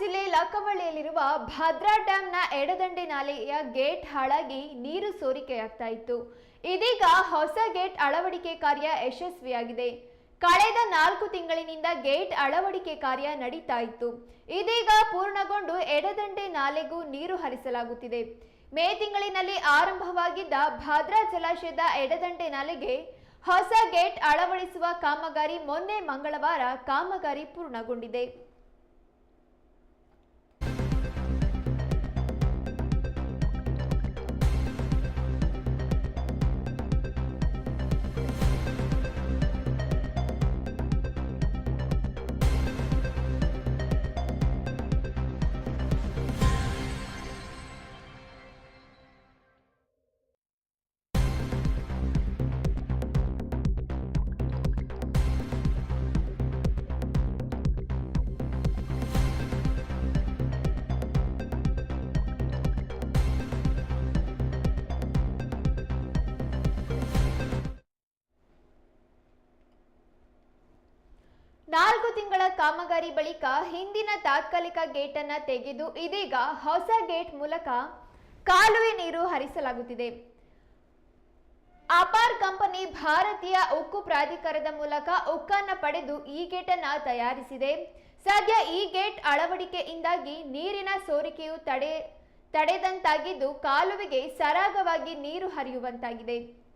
ಜಿಲ್ಲೆ ಲಕ್ಕವಳ್ಳಿಯಲ್ಲಿರುವ ಭದ್ರಾ ಡ್ಯಾಂನ ಎಡದಂಡೆ ನಾಲೆಯ ಗೇಟ್ ಹಾಳಾಗಿ ನೀರು ಸೋರಿಕೆಯಾಗ್ತಾ ಇತ್ತು. ಇದೀಗ ಹೊಸ ಗೇಟ್ ಅಳವಡಿಕೆ ಕಾರ್ಯ ಯಶಸ್ವಿಯಾಗಿದೆ. ಕಳೆದ ನಾಲ್ಕು ತಿಂಗಳಿನಿಂದ ಗೇಟ್ ಅಳವಡಿಕೆ ಕಾರ್ಯ ನಡೀತಾ ಇತ್ತು. ಇದೀಗ ಪೂರ್ಣಗೊಂಡು ಎಡದಂಡೆ ನಾಲೆಗೂ ನೀರು ಹರಿಸಲಾಗುತ್ತಿದೆ. ಮೇ ತಿಂಗಳಿನಲ್ಲಿ ಆರಂಭವಾಗಿದ್ದ ಭದ್ರಾ ಜಲಾಶಯದ ಎಡದಂಡೆ ನಾಲೆಗೆ ಹೊಸ ಗೇಟ್ ಅಳವಡಿಸುವ ಕಾಮಗಾರಿ ಮೊನ್ನೆ ಮಂಗಳವಾರ ಕಾಮಗಾರಿ ಪೂರ್ಣಗೊಂಡಿದೆ. ಕಾಮಗಾರಿ ಬಳಿಕ ಹಿಂದಿನ ತಾತ್ಕಾಲಿಕ ಗೇಟ್ ಅನ್ನ ತೆಗೆದು ಇದೀಗ ಹೊಸ ಗೇಟ್ ಮೂಲಕ ಕಾಲುವೆ ನೀರು ಹರಿಸಲಾಗುತ್ತಿದೆ. ಅಪಾರ್ ಕಂಪನಿ ಭಾರತೀಯ ಉಕ್ಕು ಪ್ರಾಧಿಕಾರದ ಮೂಲಕ ಉಕ್ಕನ್ನ ಪಡೆದು ಈ ಗೇಟ್ ತಯಾರಿಸಿದೆ. ಸದ್ಯ ಈ ಗೇಟ್ ಅಳವಡಿಕೆಯಿಂದಾಗಿ ನೀರಿನ ಸೋರಿಕೆಯು ತಡೆ, ತಡೆದಂತಾಗಿದ್ದು ಕಾಲುವೆಗೆ ಸರಾಗವಾಗಿ ನೀರು ಹರಿಯುವಂತಾಗಿದೆ.